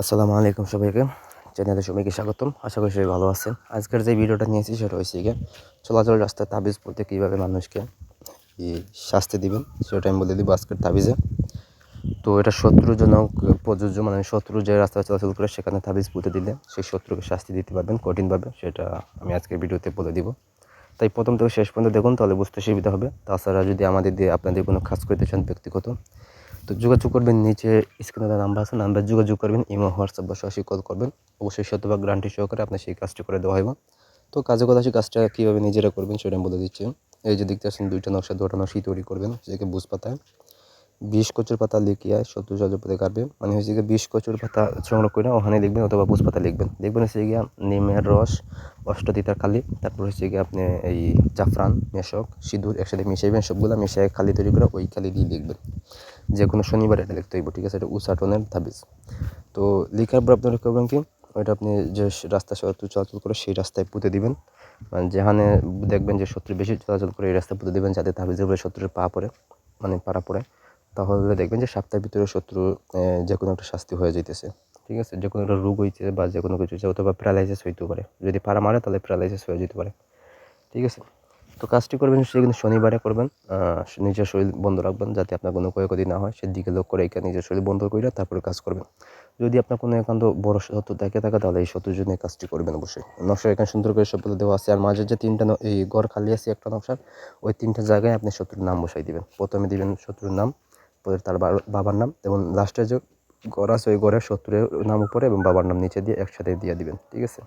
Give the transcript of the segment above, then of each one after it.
আসসালামু আলাইকুম সবাইকে। চ্যানেলে সবাইকে স্বাগতম। আশা করি সবাই ভালো আছেন। আজকের যে ভিডিওটা নিয়েছি সেটা হয়েছে গিয়ে চলাচল রাস্তায় তাবিজ পড়তে কীভাবে মানুষকে শাস্তি দিবেন, সেটা আমি বলে দিব আজকের তাবিজে। তো এটা শত্রুজনক প্রযোজ্য মানে শত্রু যে রাস্তায় চলাচল করে সেখানে তাবিজ পুঁতে দিলে সেই শত্রুকে শাস্তি দিতে পারবেন কঠিনভাবে, সেটা আমি আজকের ভিডিওতে বলে দিব। তাই প্রথম থেকে শেষ পর্যন্ত দেখুন, তাহলে বুঝতে সুবিধা হবে। তাছাড়া যদি আমাদের দিয়ে আপনাদের কোনো কাজ করতে চান ব্যক্তিগত তো যোগাযোগ করবেন নিচে স্ক্রিনে দেওয়া নাম্বার আছে নাম্বার যোগাযোগ করবেন ইমো হোয়াটসঅ্যাপ বা সরাসরি কল করবেন। অবশ্যই শতভাগ গ্রান্টি সহকারে আপনার সেই কাজটি করে দেওয়া হবে তো কাজে কথা সেই কাজটা কীভাবে নিজেরা করবেন সেটা আমি বলে দিচ্ছি। এই যে দেখতে আসেন দুইটা নকশা, দুটো নকশি তৈরি করবেন, যেটাকে বুঝ পাতায় বিশ কচুর পাতা লিখিয়া সত্তর সজপদে কাটবে। মানে হচ্ছে গিয়ে বিশ কচুর পাতা সংগ্রহ করে ওখানে লিখবেন অথবা বুঝ পাতা লিখবেন। দেখবেন হচ্ছে গিয়া নিমের রস অষ্টতিতার কালি তারপর হচ্ছে গিয়ে আপনি এই জাফরান, মেশক, সিঁদুর একসাথে মিশাইবেন, সবগুলো মিশিয়ে খালি তৈরি করে ওই খালি দিয়ে লিখবেন। যে কোনো শনিবার এটা লিখতে হইব, ঠিক আছে? এটা উষাটনের তাবিজ। তো লিখার পর আপনারা করবেন কি? ওইটা আপনি যে রাস্তা চলাচল করে সেই রাস্তায় পুঁতে দিবেন। মানে যেখানে দেখবেন যে শত্রু বেশি চলাচল করে এই রাস্তায় পুঁতে দিবেন, যাতে তাবিজের উপরে শত্রুর পা পড়ে মানে পাড়া পড়ে। তাহলে দেখবেন যে সপ্তাহের ভিতরে শত্রু যে কোনো একটা শাস্তি হয়ে যাইতেছে। ঠিক আছে? যে কোনো একটা রোগ হইছে বা যে কোনো কিছু অথবা প্যারালাইসিস হইতে পারে। যদি পাড়া মারে, তাহলে প্যারালাইসিস হয়ে যেতে পারে। ঠিক আছে? তো কাজটি করবেন সে কিন্তু শনিবারে করবেন। নিজের শরীর বন্ধ রাখবেন যাতে আপনার কোনো ক্ষয়ক্ষতি না হয়। সেদিকে লক্ষ্য এখানে নিজের শরীর বন্ধ করে তারপরে কাজ করবেন। যদি আপনার কোনো একান্ত বড় শত্রু দেখে থাকে, তাহলে এই শত্রুর জন্য কাজটি করবেন অবশ্যই। নকশা এখানে সুন্দর করে সবগুলো দেওয়া আছে। আর মাঝে যে তিনটা এই ঘর খালি আছে, একটা নকশার, ওই তিনটা জায়গায় আপনি শত্রুর নাম বসাই দিবেন। প্রথমে দিবেন শত্রুর নাম। পরে তার বাবার নাম এবং লাস্টে যে ঘর আছে ওই ঘরের শত্রুর নাম উপরে এবং বাবার নাম নিচে দিয়ে একসাথে দিয়ে দিবেন, ঠিক আছে?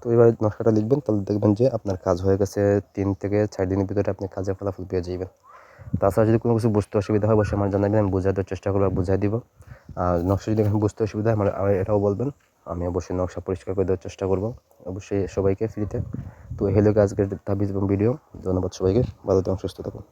তো এবার নকশাটা লিখবেন, তাহলে দেখবেন যে আপনার কাজ হয়ে গেছে তিন থেকে চার দিনের ভিতরে আপনি কাজের ফলাফল পেয়ে যাবেন তাছাড়া যদি কোনো কিছু বুঝতে অসুবিধা হয়, অবশ্যই আমার জানাবেন, আমি বোঝাতে চেষ্টা করব, বুঝাই দিব। আর নকশা যদি এখন বুঝতে অসুবিধা হয়, আমার এটাও বলবেন, আমি অবশ্যই নকশা পরিষ্কার করে দেওয়ার চেষ্টা করব। অবশ্যই সবাইকে ফ্রিতে তো। হেলো আজকের তাবিজ এবং ভিডিও ধন্যবাদ সবাইকে, ভালো থাকুন, সুস্থ থাকুন।